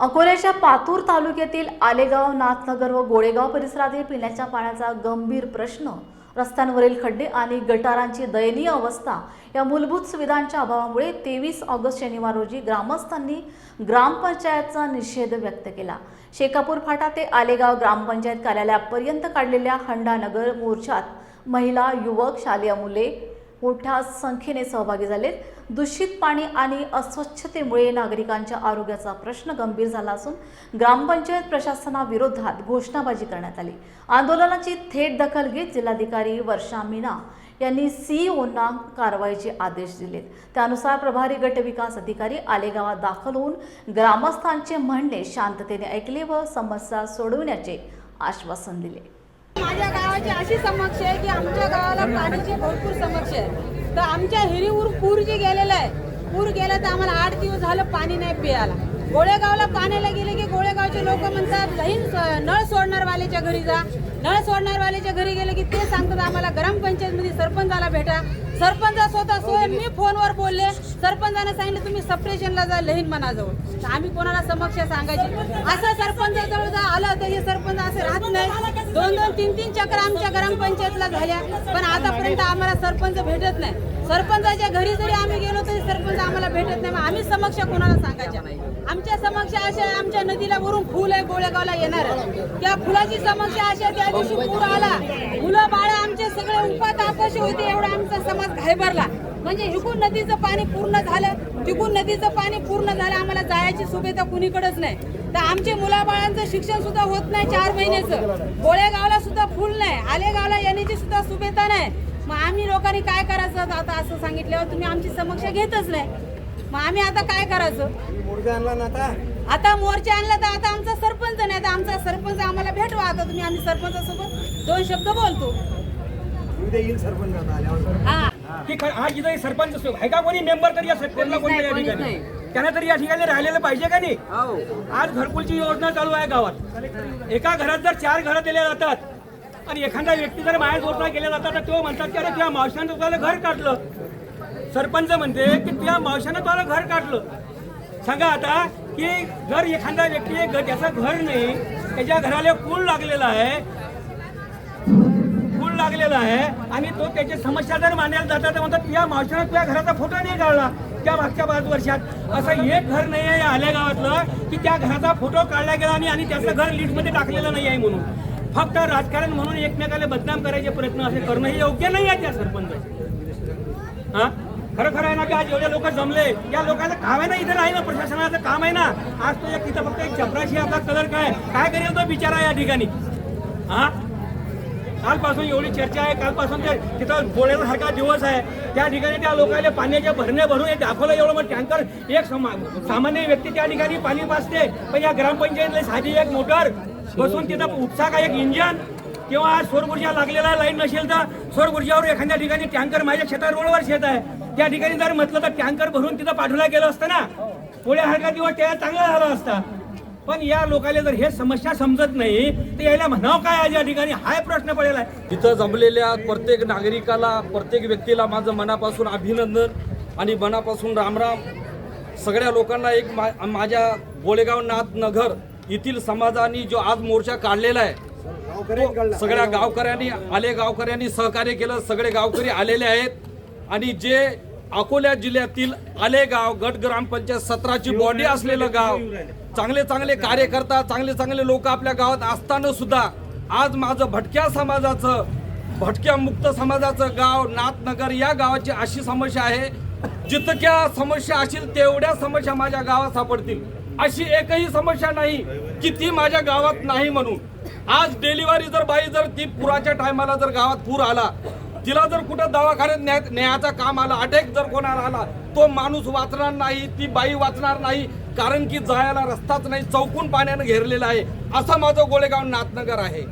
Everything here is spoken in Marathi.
अकोल्याच्या पातूर तालुक्यातील आलेगाव नाथनगर व गोळेगाव परिसरातील पिण्याच्या पाण्याचा गंभीर प्रश्न रस्त्यांवरील खड्डे आणि गटारांची दयनीय अवस्था या मूलभूत सुविधांच्या अभावामुळे तेवीस ऑगस्ट शनिवार रोजी ग्रामस्थांनी ग्रामपंचायतचा निषेध व्यक्त केला. शेकापूर फाटा ते आलेगाव ग्रामपंचायत कार्यालयापर्यंत काढलेल्या हंडानगर मोर्चात महिला युवक शालेय मुले मोठ्या संख्येने सहभागी झालेत. दूषित पाणी आणि अस्वच्छतेमुळे नागरिकांच्या आरोग्याचा प्रश्न गंभीर झाला असून ग्रामपंचायत प्रशासनाविरोधात घोषणाबाजी करण्यात आली. आंदोलनाची थेट दखल घेत जिल्हाधिकारी वर्षा मीना यांनी सीईओंना कारवाईचे आदेश दिलेत. त्यानुसार प्रभारी गट विकास अधिकारी आलेगावात दाखल होऊन ग्रामस्थांचे म्हणणे शांततेने ऐकले व समस्या सोडवण्याचे आश्वासन दिले. माझ्या गावाची अशी समस्या आहे की आमच्या गावाला पाण्याची भरपूर समस्या आहे. तर आमच्या हिरीवर पूर जे गेलेलं आहे पूर गेलं तर आम्हाला आठ दिवस झालं पाणी नाही प्यायला गोळेगावला पाण्याला गेले की गोळेगावचे लोक म्हणतात लहीन स- नळ सोडणारवाल्याच्या घरी जा. नळ सोडणारवाल्याच्या घरी गेले की ते सांगतात आम्हाला ग्रामपंचायतमध्ये सरपंचाला भेटा. सरपंच स्वतः स्वयं मी फोनवर बोलले. सरपंचाने सांगितलं तुम्ही सप्रेशनला जा लहीन मनाजवळ. आम्ही कोणाला समक्ष सांगायची असं सरपंचाजवळ जर आलं तर हे सरपंच असे राहत नाही. दोन दोन तीन तीन चक्र आमच्या ग्रामपंचायतला झाल्या. पण आतापर्यंत आम्हाला सरपंच भेटत नाही. सरपंचाच्या घरी जरी आम्ही गेलो तरी सरपंच आम्हाला भेटत नाही. मग आम्ही समक्ष कोणाला सांगायच्या आमच्या समक्ष अशा आमच्या नदीला वरून फुल आहे गोळेगावला येणार त्या फुलाची समस्या अशा त्या दिवशी पूर आला. मुलं बाळ आमचे सगळे उपात अपशी होते एवढा आमचा समाज घायभरला म्हणजे हिकून नदीचं पाणी पूर्ण झालं तिकून नदीचं पाणी पूर्ण झालं आम्हाला जायची सुविधा कुणीकडेच नाही. तर आमचे मुलाबाळांचं शिक्षण सुद्धा होत नाही चार महिन्याचं. गोळेगावला सुद्धा फुल नाही आलेगावला येण्याची सुद्धा सुविधा नाही. मग आम्ही लोकांनी काय करायचं आता असं सांगितल्यावर तुम्ही आमची समक्ष घेतच नाही. मग आम्ही आता काय करायचं? आणला ना आता. आता मोर्चा आणला तर आता आमचा सरपंच नाही. आता आमचा सरपंच आम्हाला भेटवा. आता तुम्ही आम्ही सरपंचासोबत दोन शब्द बोलतो. येईल सरपंच आता आल्यावर. हा. की ख- आज इथं सरपंच असतो आहे का कोणी मेंबर तरी या सरपंचला कोणी या ठिकाणी? त्यांना तरी या ठिकाणी राहिलेलं पाहिजे का नाही? आज घरकुलची योजना चालू आहे गावात. एका घरात जर चार घरं दिल्या जातात आणि एखादा व्यक्ती जर बाहेर जोडणा केल्या जातात तर तो म्हणतात की अरे त्या मावशानं तुला घर काढलं. सरपंच म्हणते की त्या मावशानं तुला घर काढलं. सांगा आता की जर एखादा व्यक्ती ज्याचं घर नाही त्याच्या घराला पूल लागलेला आहे पूल लागलेला आहे आणि तो त्याची समस्या जर मांडायला जातात तर म्हणतात या मावशानं तुझ्या घराचा फोटो नाही काढला त्या मागच्या पाच वर्षात. असं एक घर नाही आहे आल्या गावातलं की त्या घराचा फोटो काढला गेला आणि त्याचं घर लिस्टमध्ये टाकलेलं नाही आहे म्हणून. फक्त राजकारण म्हणून एकमेकाला बदनाम करायचे प्रयत्न असे करणं हे योग्य नाही आहे त्या सरपंच हा? खरं खरं आहे ना की आज एवढे लोक जमले. या लोकांचं काम आहे ना इथे नाही ना प्रशासनाचं काम आहे ना. आज तो एक तिथं फक्त एक चपराशी आपला कलर काय? काय करेल तो बिचारा या ठिकाणी? हा? कालपासून एवढी चर्चा आहे. कालपासून ते तिथं गोळ्यासारखा दिवस आहे. त्या ठिकाणी त्या लोकांना पाण्याचे भरणे भरून एक दाखवलं एवढं मग टँकर. एक समा- सामान्य व्यक्ती त्या ठिकाणी पाणी पाचते पण या ग्रामपंचायतला साधी एक मोटर बसून तिथं उपसा का एक इंजन? किंवा आज सौर ऊर्जा लागलेला लाईन नसेल तर सौर ऊर्जावर एखाद्या ठिकाणी टँकर माझ्या शेतात रोडवर शेत आहे. त्या ठिकाणी जर म्हटलं तर टँकर भरून तिथं पाठवला गेलं असतं ना पुढे हरका दिवस त्या चांगला झाला असता. पण या लोकांना जर हे समस्या समजत नाही तर यायला म्हणावं काय आज या ठिकाणी? हाय प्रश्न पडलेला आहे तिथं जमलेल्या प्रत्येक नागरिकाला प्रत्येक व्यक्तीला माझं मनापासून अभिनंदन आणि मनापासून रामराम. सगळ्या लोकांना एक मा माझ्या गोळेगाव नाथ नगर येथील समाजाने जो आज मोर्चा काढलेला आहे तो सगळ्या गावकऱ्यांनी आले गावकऱ्यांनी सहकार्य केलं सगळे गावकरी आलेले आहेत. आणि जे अकोला जिल्ह्यातील आलेगाव गट ग्रामपंचायत सतराची बॉडी असलेलं गाव चांगले चांगले कार्यकर्ता चांगले चांगले लोक आपल्या गावात असताना सुद्धा आज माझं भटक्या समाजाचं भटक्या मुक्त समाजाचं गाव नाथनगर या गावाची अशी समस्या आहे. जितक्या समस्या असतील तेवढ्या समस्या माझ्या गावात सापडतील. अशी एकही समस्या नाही की ती माझ्या गावात नाही म्हणून. आज डिलिव्हरी जर बाई जर ती पुराच्या टायमाला जर गावात पूर आला तिला जर कुठं दवाखान्यात न्या न्यायाचा काम आला अटॅक जर कोणाला आला तो माणूस वाचणार नाही ती बाई वाचणार नाही कारण की जायला रस्ताच नाही चौकून पाण्यानं घेरलेला आहे असं माझं गोळेगाव नाथनगर आहे.